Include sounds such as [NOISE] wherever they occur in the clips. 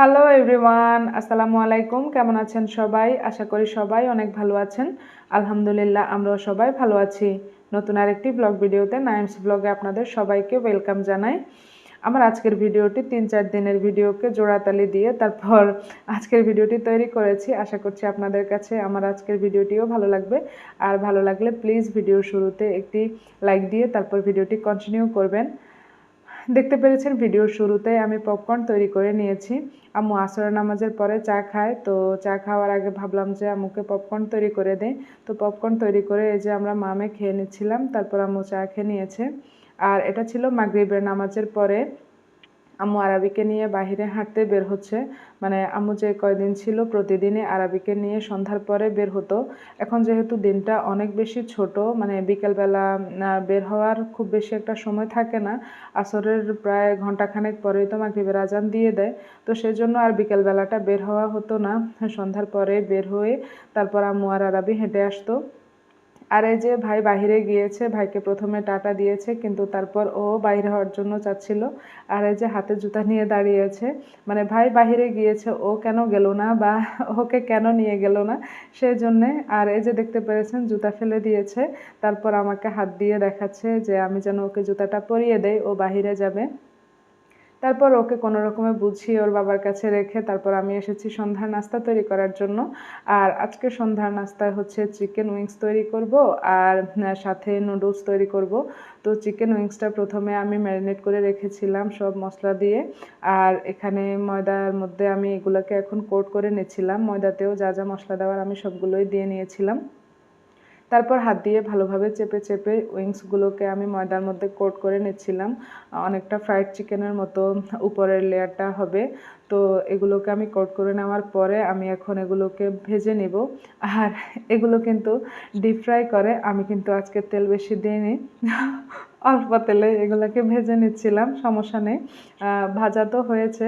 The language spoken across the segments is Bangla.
হ্যালো এভরিওয়ান আসসালামু আলাইকুম কেমন আছেন সবাই? আশা করি সবাই অনেক ভালো আছেন। আলহামদুলিল্লাহ, আমরাও সবাই ভালো আছি। নতুন আরেকটি ব্লগ ভিডিওতে নাইমস ব্লগে আপনাদের সবাইকে ওয়েলকাম জানাই। আমার আজকের ভিডিওটি তিন চার দিনের ভিডিওকে জোড়াতালি দিয়ে তারপর আজকের ভিডিওটি তৈরি করেছি। আশা করছি আপনাদের কাছে আমার আজকের ভিডিওটিও ভালো লাগবে। আর ভালো লাগলে প্লিজ ভিডিও শুরুতে একটি লাইক দিয়ে তারপর ভিডিওটি কন্টিনিউ করবেন। দেখতে পেরেছেন ভিডিওর শুরুতে আমি পপকর্ন তৈরি করে নিয়েছি। আম্মু আসরের নামাজের পরে চা খায়, তো চা খাওয়ার আগে ভাবলাম যে আম্মুকে পপকর্ন তৈরি করে দেয় তো পপকর্ন তৈরি করে এই যে আমরা মামে খেয়ে নিচ্ছিলাম, তারপর আম্মু চা খেয়ে নিয়েছে। আর এটা ছিল মাগরিবের নামাজের পরে আম্মু আরবিকে নিয়ে বাহিরে হাঁটতে বের হচ্ছে। মানে আম্মু যে কয়দিন ছিল প্রতিদিনই আরবিকে নিয়ে সন্ধ্যার পরে বের হতো। এখন যেহেতু দিনটা অনেক বেশি ছোট মানে বিকেলবেলা বের হওয়ার খুব বেশি একটা সময় থাকে না। আসরের প্রায় ঘন্টাখানেক পরেই তো মাগরিবের আজান দিয়ে দেয়। তো সেজন্য আর বিকেলবেলাটা বের হওয়া হতো না। সন্ধ্যার পরে বের হয়ে তারপর আম্মু আর আরবি হেঁটে আসতো। আর এই যে ভাই বাহিরে গিয়েছে, ভাইকে প্রথমে টাটা দিয়েছে, কিন্তু তারপর ও বাইরে হওয়ার জন্য চাচ্ছিল। আর এই যে হাতে জুতা নিয়ে দাঁড়িয়েছে মানে ভাই বাহিরে গিয়েছে, ও কেন গেল না বা ওকে কেন নিয়ে গেল না সেই জন্যে আর এই যে দেখতে পেরেছেন জুতা ফেলে দিয়েছে, তারপর আমাকে হাত দিয়ে দেখাচ্ছে যে আমি যেন ওকে জুতাটা পরিয়ে দেই, ও বাহিরে যাবে। তারপর ওকে কোনো রকমে বুঝিয়ে ওর বাবার কাছে রেখে তারপর আমি এসেছি সন্ধ্যার নাস্তা তৈরি করার জন্য। আর আজকে সন্ধ্যার নাস্তায় হচ্ছে চিকেন উইংস তৈরি করব আর সাথে নুডলস তৈরি করব। তো চিকেন উইংসটা প্রথমে আমি ম্যারিনেট করে রেখেছিলাম সব মশলা দিয়ে। আর এখানে ময়দার মধ্যে আমি এগুলোকে এখন কোট করে নিয়েছিলাম ময়দাতেও যা যা মশলা দেওয়ার আমি সবগুলোই দিয়ে নিয়েছিলাম। তারপর হাত দিয়ে ভালোভাবে চেপে চেপে উইংসগুলোকে আমি ময়দার মধ্যে কোট করে নিচ্ছিলাম। অনেকটা ফ্রাইড চিকেনের মতো উপরের লেয়ারটা হবে। তো এগুলোকে আমি কোট করে নেওয়ার পরে আমি এখন এগুলোকে ভেজে নেব। আর এগুলো কিন্তু ডিপ ফ্রাই করে। আমি কিন্তু আজকে তেল বেশি দিইনি। অল্প তেলে এগুলোকে ভেজে নিচ্ছিলাম, সমস্যা নেই। ভাজা তো হয়েছে।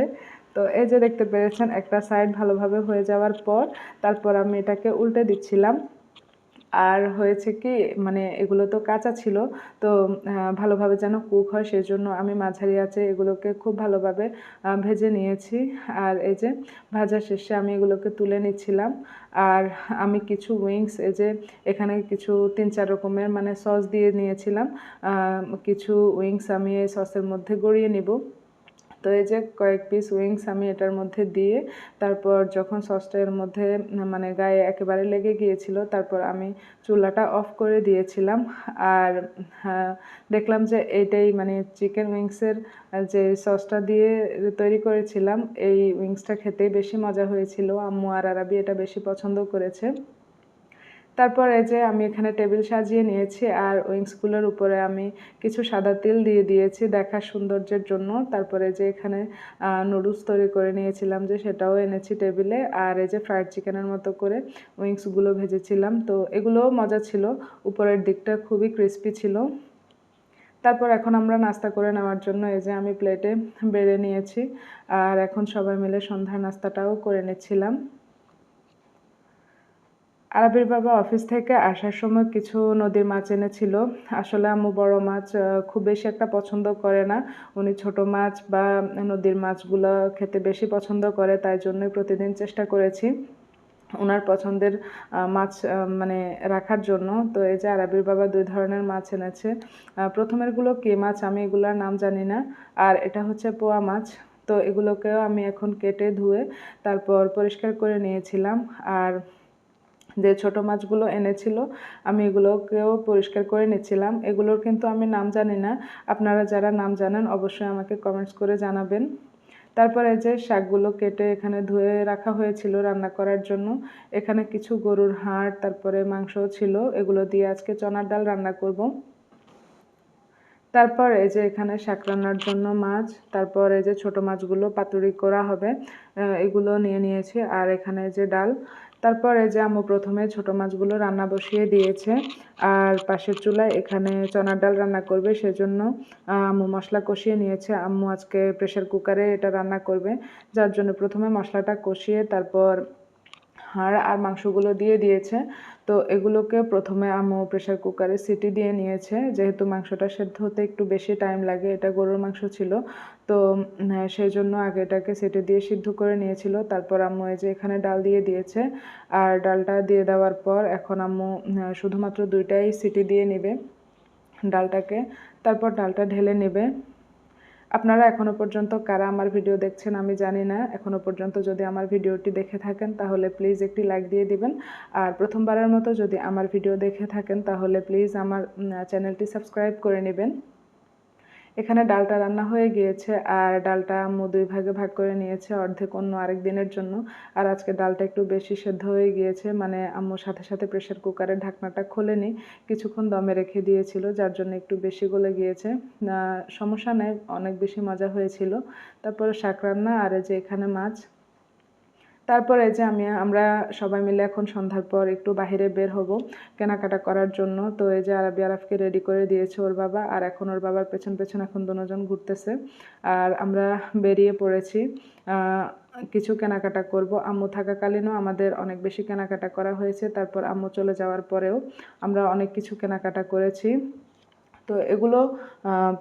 তো এই যে দেখতে পেরেছেন, একটা সাইড ভালোভাবে হয়ে যাওয়ার পর তারপর আমি এটাকে উল্টে দিচ্ছিলাম। আর হয়েছে কি মানে এগুলো তো কাঁচা ছিল, তো ভালোভাবে যেন কুক হয় সেই জন্য আমি মাঝারি আছে, এগুলোকে খুব ভালোভাবে ভেজে নিয়েছি। আর এই যে ভাজা শেষে আমি এগুলোকে তুলে নিচ্ছিলাম। আর আমি কিছু উইংস এই যে এখানে কিছু তিন চার রকমের মানে সস দিয়ে নিয়েছিলাম। কিছু উইংস আমি এই সসের মধ্যে গড়িয়ে নিব। তো এই যে কয়েক পিস উইংস আমি এটার মধ্যে দিয়ে তারপর যখন সসটা এর মধ্যে মানে গায়ে একেবারে লেগে গিয়েছিল তারপর আমি চুলাটা অফ করে দিয়েছিলাম। আর হ্যাঁ, দেখলাম যে এটাই মানে চিকেন উইংসের যে সসটা দিয়ে তৈরি করেছিলাম এই উইংসটা খেতেই বেশি মজা হয়েছিল। আম্মু আর আরাবি এটা বেশি পছন্দ করেছে। তারপর এই যে আমি এখানে টেবিল সাজিয়ে নিয়েছি আর উইংসগুলোর উপরে আমি কিছু সাদা তেল দিয়ে দিয়েছি দেখার সৌন্দর্যের জন্য। তারপরে যে এখানে নুডলস তৈরি করে নিয়েছিলাম যে সেটাও এনেছি টেবিলে। আর এই যে ফ্রাইড চিকেনের মতো করে উইংসগুলো ভেজেছিলাম। তো এগুলোও মজা ছিল। উপরের দিকটা খুবই ক্রিস্পি ছিল। তারপর এখন আমরা নাস্তা করে নেওয়ার জন্য এই যে আমি প্লেটে বেড়ে নিয়েছি। আর এখন সবাই মিলে সন্ধ্যার নাস্তাটাও করে নিচ্ছিলাম। আরবের বাবা অফিস থেকে আসার সময় কিছু নদীর মাছ এনেছিল। আসলে আম্মু বড় মাছ খুব বেশি একটা পছন্দ করে না। উনি ছোট মাছ বা নদীর মাছগুলো খেতে বেশি পছন্দ করে, তাই জন্যই প্রতিদিন চেষ্টা করেছি ওনার পছন্দের মাছ মানে রাখার জন্য। তো এই যে আরবির বাবা দুই ধরনের মাছ এনেছে। প্রথমেরগুলো কে মাছ আমি এগুলোর নাম জানি না। আর এটা হচ্ছে পোয়া মাছ। তো এগুলোকেও আমি এখন কেটে ধুয়ে তারপর পরিষ্কার করে নিয়েছিলাম। আর যে ছোট মাছগুলো এনেছিল, আমি এগুলোকেও পরিষ্কার করে নিচ্ছিলাম। এগুলোর কিন্তু আমি নাম জানি না। আপনারা যারা নাম জানেন অবশ্যই আমাকে কমেন্টস করে জানাবেন। তারপরে যে শাকগুলো কেটে এখানে ধুয়ে রাখা হয়েছিল রান্না করার জন্য। এখানে কিছু গরুর হাড়, তারপরে মাংস ছিল। এগুলো দিয়ে আজকে চনার ডাল রান্না করব। তারপর এই যে এখানে শাক রান্নার জন্য মাছ, তারপর এই যে ছোট মাছগুলো পাতুরি করা হবে। এগুলো নিয়ে নিয়েছি। আর এখানে যে ডাল তারপর যে আম্মু প্রথমে ছোট মাছগুলো রান্না বসিয়ে দিয়েছে, আর পাশের চুলায় এখানে চনার ডাল রান্না করবে, সেজন্য আম্মু মশলা কষিয়ে নিয়েছে। আম্মু আজকে প্রেশার কুকারে এটা রান্না করবে। যার জন্য প্রথমে মশলাটা কষিয়ে তারপর হাড় আর মাংসগুলো দিয়ে দিয়েছে। তো এগুলোকে প্রথমে আম্মু প্রেশার কুকারে সিটি দিয়ে নিয়েছে। যেহেতু মাংসটা সেদ্ধ হতে একটু বেশি টাইম লাগে, এটা গরুর মাংস ছিল তো সেই জন্য আগে এটাকে সেটে দিয়ে সিদ্ধ করে নিয়েছিল। তারপর আম্মু এই যে এখানে ডাল দিয়ে দিয়েছে। আর ডালটা দিয়ে দেওয়ার পর এখন আম্মু শুধুমাত্র দুইটাই সিটি দিয়ে নেবে ডালটাকে। তারপর ডালটা ঢেলে নেবে। আপনারা এখনও পর্যন্ত কারা আমার ভিডিও দেখছেন আমি জানি না। এখনও পর্যন্ত যদি আমার ভিডিওটি দেখে থাকেন তাহলে প্লিজ একটি লাইক দিয়ে দিবেন। আর প্রথমবারের মতো যদি আমার ভিডিও দেখে থাকেন তাহলে প্লিজ আমার চ্যানেলটি সাবস্ক্রাইব করে নেবেন। এখানে ডালটা রান্না হয়ে গিয়েছে আর ডালটা আম্মু দুই ভাগে ভাগ করে নিয়েছে অর্ধেক অন্য আরেক দিনের জন্য। আর আজকে ডালটা একটু বেশি সেদ্ধ হয়ে গিয়েছে মানে আম্মুর সাথে সাথে প্রেশার কুকারের ঢাকনাটা খোলেনি কিছুক্ষণ দমে রেখে দিয়েছিল, যার জন্য একটু বেশি গলে গিয়েছে। সমস্যা নেই, অনেক বেশি মজা হয়েছিল। তারপরে শাক রান্না, আর যে এখানে মাছ তারপরে যে আমি, আমরা সবাই মিলে এখন সন্ধ্যার পর একটু বাহিরে বের হব কেনাকাটা করার জন্য। তো এই যে আরবি আরফকে রেডি করে দিয়েছে ওর বাবা, আর এখন ওর বাবার পেছন পেছন এখন দুজন ঘুরতেছে। আর আমরা বেরিয়ে পড়েছি। কিছু কেনাকাটা করব। আম্মু থাকাকালীনও আমাদের অনেক বেশি কেনাকাটা করা হয়েছে। তারপর আম্মু চলে যাওয়ার পরেও আমরা অনেক কিছু কেনাকাটা করেছি। তো এগুলো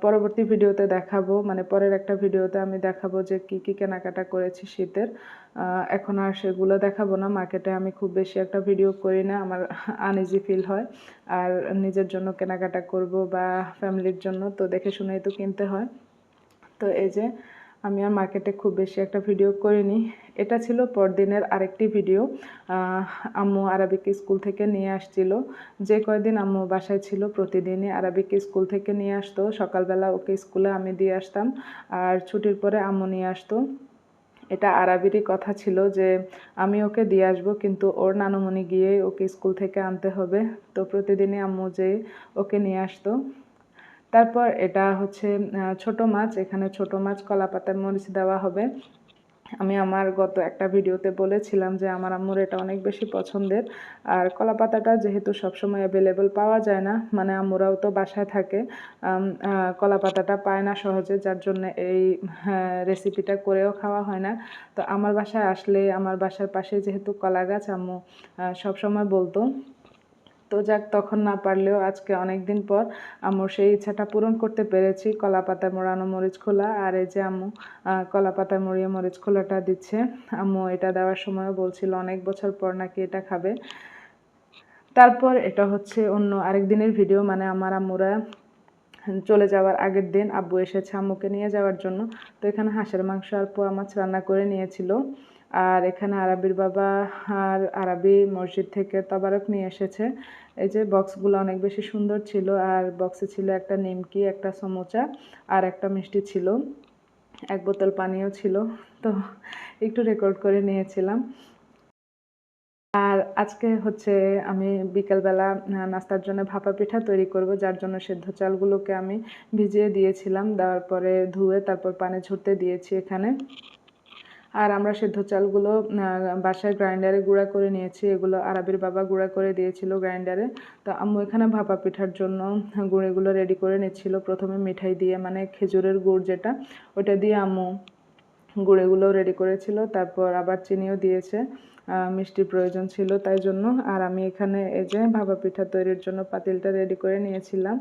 পরবর্তী ভিডিওতে দেখাবো। মানে পরের একটা ভিডিওতে আমি দেখাবো যে কি কি কেনাকাটা করেছি শীতের। এখন আর সেগুলো দেখাবো না। মার্কেটে আমি খুব বেশি একটা ভিডিও করি না। আমার [LAUGHS] আনইজি ফিল হয়। আর নিজের জন্য কেনাকাটা করব বা ফ্যামিলির জন্য, তো দেখে শুনেই তো কিনতে হয়। তো এই যে আমি আর মার্কেটে খুব বেশি একটা ভিডিও করিনি। এটা ছিল পরদিনের আরেকটি ভিডিও। আম্মু আরবিকে স্কুল থেকে নিয়ে আসছিল। যে কয়দিন আম্মু বাসায় ছিল প্রতিদিনই আরবিকে স্কুল থেকে নিয়ে আসতো। সকালবেলা ওকে স্কুলে আমি দিয়ে আসতাম আর ছুটির পরে আম্মু নিয়ে আসতো। এটা আরবিরই কথা ছিল যে আমি ওকে দিয়ে আসব কিন্তু ওর নানুমণি গিয়ে ওকে স্কুল থেকে আনতে হবে। তো প্রতিদিনই আম্মু যে ওকে নিয়ে আসতো। তারপর এটা হচ্ছে ছোট মাছ। এখানে ছোট মাছ কলা পাতার মরিচ দেওয়া হবে। আমি আমার গত একটা ভিডিওতে বলেছিলাম যে আমার আম্মুর এটা অনেক বেশি পছন্দের। আর কলা পাতাটা যেহেতু সবসময় অ্যাভেলেবেল পাওয়া যায় না মানে আম্মুরাও তো বাসায় থাকে কলা পাতাটা পায় না সহজে যার জন্য এই রেসিপিটা হ্যাঁ, করেও খাওয়া হয় না। তো আমার বাসায় আসলে আমার বাসার পাশে যেহেতু কলা গাছ আম্মু সবসময় বলতো। তো যাক, তখন না পারলেও আজকে অনেক দিন পর আম্মু সেই ইচ্ছাটা পূরণ করতে পেরেছি। কলা পাতায় মোড়ানো মরিচ খোলা আর এই যে আম্মু কলা পাতায় মরিয়ে মরিচ খোলাটা দিচ্ছে। আম্মু এটা দেওয়ার সময় বলছিল, অনেক বছর পর নাকি এটা খাবে। তারপর এটা হচ্ছে অন্য আরেক দিনের ভিডিও মানে আমার আম্মুরা চলে যাওয়ার আগের দিন আব্বু এসেছে আম্মুকে নিয়ে যাওয়ার জন্য। তো এখানে হাঁসের মাংস আর পোয়া মাছ রান্না করে নিয়েছিল। আর এখানে আরবির বাবা আর আরবি মসজিদ থেকে তবারক নিয়ে এসেছে। এই যে বক্সগুলো অনেক বেশি সুন্দর ছিল আর বক্সে ছিল একটা নিমকি, একটা সমোচা আর একটা মিষ্টি ছিল। এক বোতল পানিও ছিল, তো একটু রেকর্ড করে নিয়েছিলাম। আর আজকে হচ্ছে আমি বিকেলবেলা নাস্তার জন্য ভাপা পিঠা তৈরি করব, যার জন্য সেদ্ধ চালগুলোকে আমি ভিজিয়ে দিয়েছিলাম। দেওয়ার পরে ধুয়ে তারপর পানি ঝরতে দিয়েছি এখানে। আর আমরা সেদ্ধ চালগুলো বাসায় গ্রাইন্ডারে গুঁড়া করে নিয়েছি। এগুলো আরবির বাবা গুঁড়া করে দিয়েছিল গ্রাইন্ডারে। তো আম্মু এখানে ভাপা পিঠার জন্য গুঁড়েগুলো রেডি করে নিচ্ছিল। প্রথমে মিঠাই দিয়ে মানে খেজুরের গুড় যেটা ওটা দিয়ে আম্মু গুঁড়েগুলো রেডি করেছিল। তারপর আবার চিনিও দিয়েছে। মিষ্টির প্রয়োজন ছিল তাই জন্য। আর আমি এখানে এই যে ভাপা পিঠা তৈরির জন্য পাতিলটা রেডি করে নিয়েছিলাম।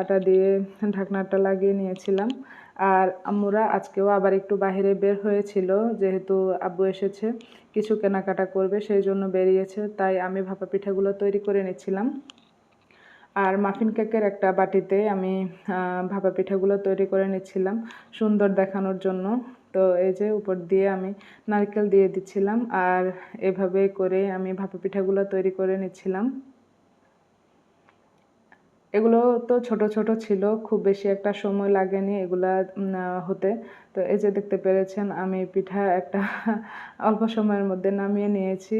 আটা দিয়ে ঢাকনাটা লাগিয়ে নিয়েছিলাম। আর আম্মুরা আজকেও আবার একটু বাহিরে বের হয়েছিল, যেহেতু আব্বু এসেছে, কিছু কেনাকাটা করবে, সেই জন্য বেরিয়েছে, তাই আমি ভাপা পিঠাগুলো তৈরি করে নিচ্ছিলাম। আর মাফিন কেকের একটা বাটিতে আমি ভাপা পিঠাগুলো তৈরি করে নিচ্ছিলাম, সুন্দর দেখানোর জন্য। তো এই যে উপর দিয়ে আমি নারকেল দিয়ে দিচ্ছিলাম, আর এভাবে করে আমি ভাপা পিঠাগুলো তৈরি করে নিচ্ছিলাম। এগুলো তো ছোট ছোট ছিল, খুব বেশি একটা সময় লাগেনি এগুলা হতে। তো এই যে দেখতে পেরেছেন, আমি পিঠা একটা [LAUGHS] অল্প সময়ের মধ্যে নামিয়ে নিয়েছি।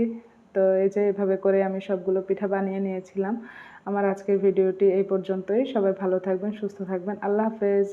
তো এই যে এভাবে করে আমি সবগুলো পিঠা বানিয়ে নিয়েছিলাম। আমার আজকের ভিডিওটি এই পর্যন্তই। সবাই ভালো থাকবেন, সুস্থ থাকবেন। আল্লাহ হাফেজ।